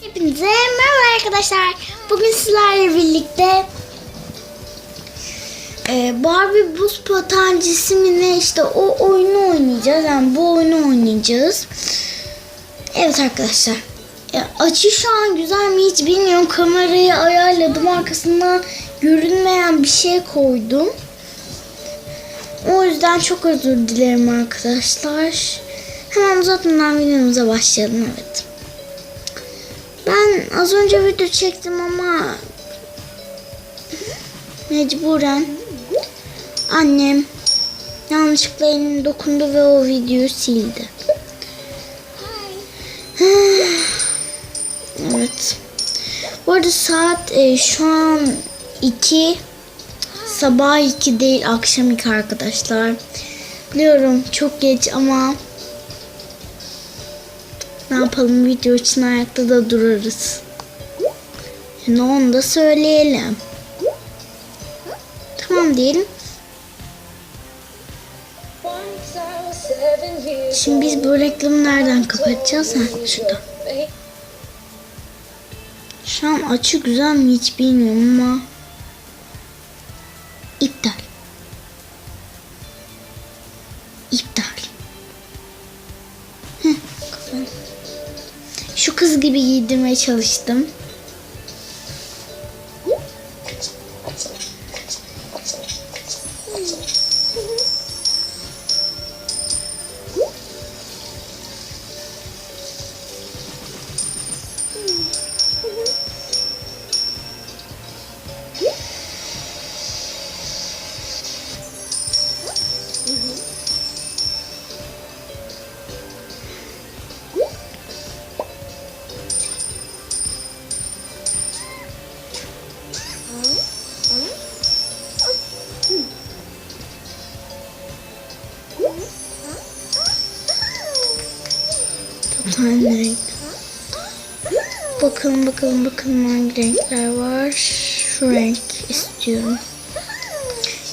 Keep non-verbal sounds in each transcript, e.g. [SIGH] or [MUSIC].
Hepinize merhaba arkadaşlar. Bugün sizlerle birlikte e, Barbie Buz Patancısı mı ne işte o oyunu oynayacağız. Yani bu oyunu oynayacağız. Evet arkadaşlar. E, açı şu an güzel mi hiç bilmiyorum. Kamerayı ayarladım. Arkasından görünmeyen bir şey koydum. O yüzden çok özür dilerim arkadaşlar. Hemen uzatmadan videomuza başlayalım. Evet. Ben az önce video çektim ama mecburen annem yanlışlıkla elini dokundu ve o videoyu sildi. [SIGHS] Evet. Bu arada saat e, şu an 2 sabah 2 değil akşam 2 arkadaşlar. Biliyorum çok geç ama ne yapalım video için ayakta da durarız. Şimdi onu da söyleyelim. Tamam diyelim. Şimdi biz bu reklamı nereden kapatacağız? Ha, şurada. Şu an açı güzel mi hiç bilmiyorum ama giydirmeye çalıştım. Tane renk. Bakalım bakalım bakalım hangi renkler var. Şu renk istiyorum.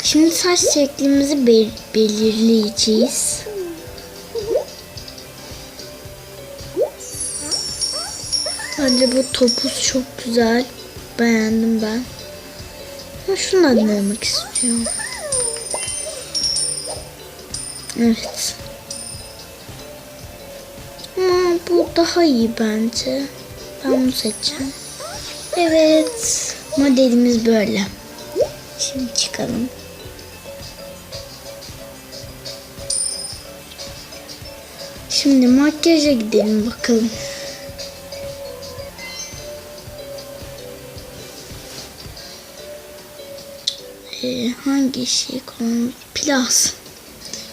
Şimdi saç şeklimizi bel- belirleyeceğiz. Bence bu topuz çok güzel. Beğendim ben. Ama şunu denemek istiyorum. Evet. Bu daha iyi bence. Ben bunu seçeceğim. Evet. Modelimiz böyle. Şimdi çıkalım. Şimdi makyaja gidelim bakalım. Ee, hangi şey kullanılır? Pil.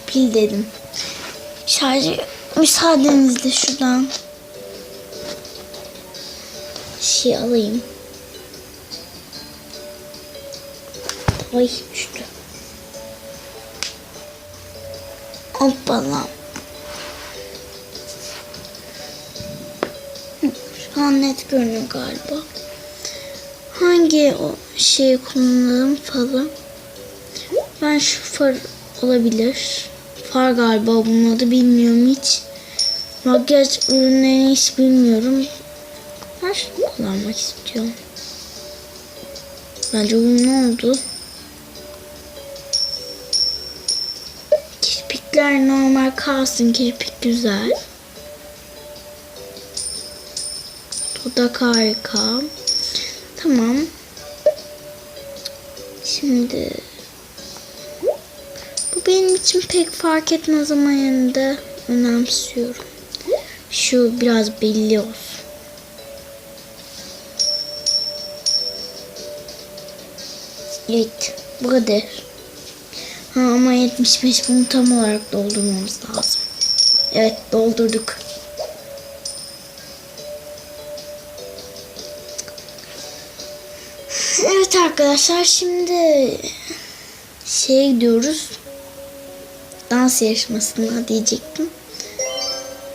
Pil dedim. Şarjı müsaadenizle şuradan şey alayım. Ay düştü. Hoppala. Şu an net görünüyor galiba. Hangi o şeyi kullanalım falan. Ben şu far olabilir. Far galiba bunun adı bilmiyorum hiç. Makyaj ürünlerini hiç bilmiyorum. Ben şunu kullanmak istiyorum. Bence uyumlu oldu. Kirpikler normal kalsın. Kirpik güzel. Dudak harika. Tamam. Şimdi bu benim için pek fark etmez ama de önemsiyorum. Şu biraz belli olsun. Evet. Bu kadar. Ha, ama 75 bunu tam olarak doldurmamız lazım. Evet doldurduk. Evet arkadaşlar şimdi şeye gidiyoruz. Dans yarışmasına diyecektim.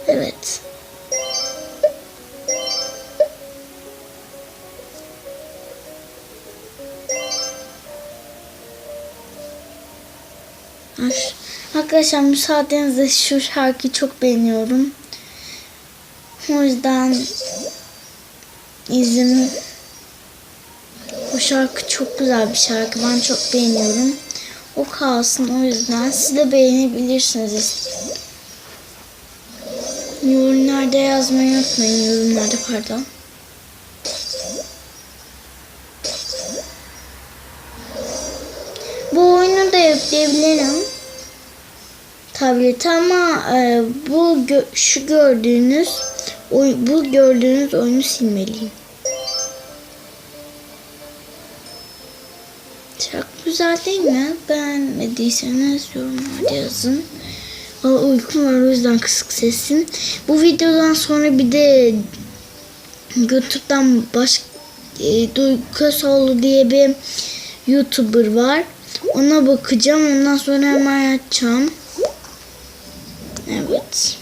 Evet. Arkadaşlar müsaadenizle şu şarkıyı çok beğeniyorum. O yüzden izin bu şarkı çok güzel bir şarkı. Ben çok beğeniyorum. O kalsın o yüzden siz de beğenebilirsiniz. Yorumlarda yazmayı unutmayın. Yorumlarda pardon. Bu oyunu da yükleyebilirim. Tablet ama e, bu gö- şu gördüğünüz oy- bu gördüğünüz oyunu silmeliyim. Çok güzel değil mi? Beğenmediyseniz yorumlarda yazın. Valla uykum var o yüzden kısık sesim. Bu videodan sonra bir de YouTube'dan baş e, Duygu diye bir YouTuber var. Ona bakacağım. Ondan sonra hemen açacağım. Evet.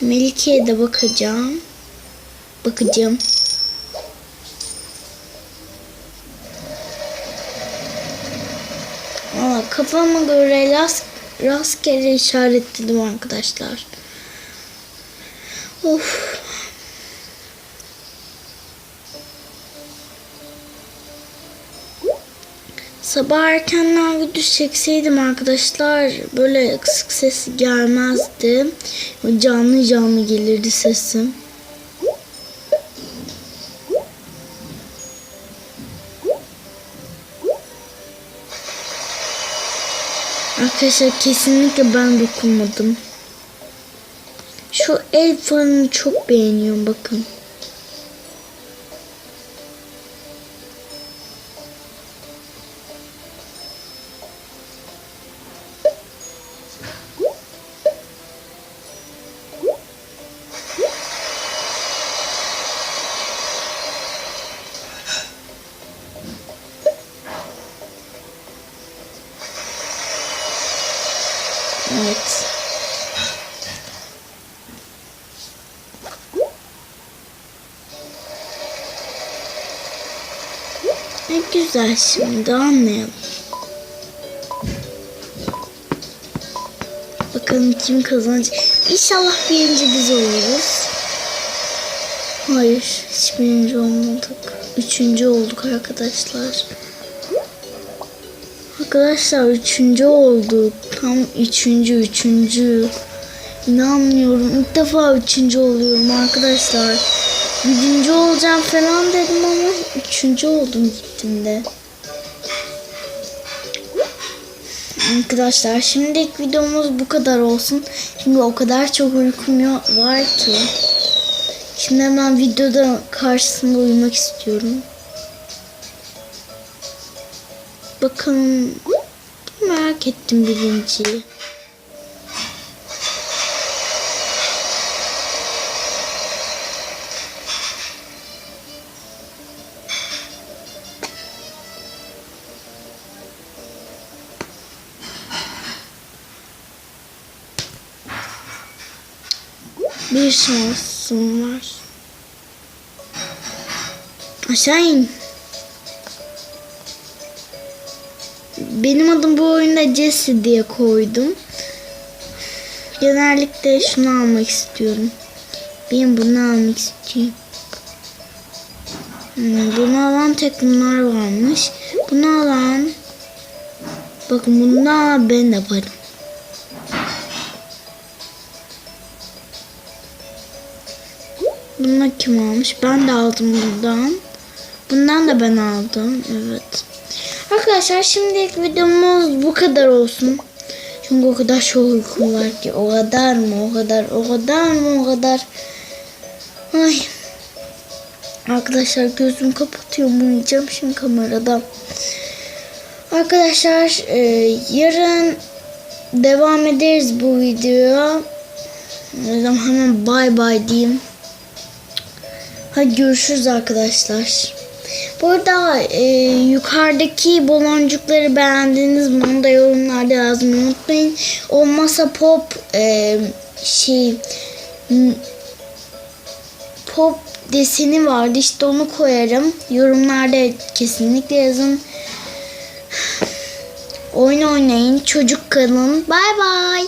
Melike'ye de bakacağım. Bakacağım. Valla kafama göre rast, rastgele işaretledim arkadaşlar. Of. Sabah erkenden video çekseydim arkadaşlar böyle kısık sesi gelmezdi. Canlı canlı gelirdi sesim. Arkadaşlar kesinlikle ben dokunmadım. Şu el fanını çok beğeniyorum bakın. Ne güzel şimdi anlayalım. Bakalım kim kazanacak. İnşallah birinci biz oluruz. Hayır, hiç birinci olmadık. Üçüncü olduk arkadaşlar. Arkadaşlar üçüncü olduk. Tam üçüncü, üçüncü. İnanmıyorum. İlk defa üçüncü oluyorum arkadaşlar. Birinci olacağım falan dedim ama üçüncü oldum gittiğimde. Arkadaşlar şimdilik videomuz bu kadar olsun. Şimdi o kadar çok uykum var ki. Şimdi hemen videoda karşısında uyumak istiyorum. Bakalım merak ettim birinciyi. Bir şansım var. Aşağı in. Benim adım bu oyunda Jesse diye koydum. Genellikle şunu almak istiyorum. Ben bunu almak istiyorum. Hmm, bunu alan tek bunlar varmış. Bunu alan bakın bunu alan ben de varım. Bunu kim almış? Ben de aldım bundan. Bundan da ben aldım. Evet. Arkadaşlar şimdilik videomuz bu kadar olsun. Çünkü o kadar çok uykum var ki. O kadar mı? O kadar. O kadar mı? O kadar. Ay. Arkadaşlar gözümü kapatıyorum. Uyuyacağım şimdi kamerada. Arkadaşlar e, yarın devam ederiz bu videoya. O zaman hemen bay bay diyeyim. Hadi görüşürüz arkadaşlar. Bu arada e, yukarıdaki baloncukları beğendiniz mi? Onu da yorumlarda yazmayı unutmayın. Olmazsa pop e, şey pop deseni vardı. İşte onu koyarım. Yorumlarda kesinlikle yazın. [SIGHS] Oyun oynayın. Çocuk kalın. Bay bay.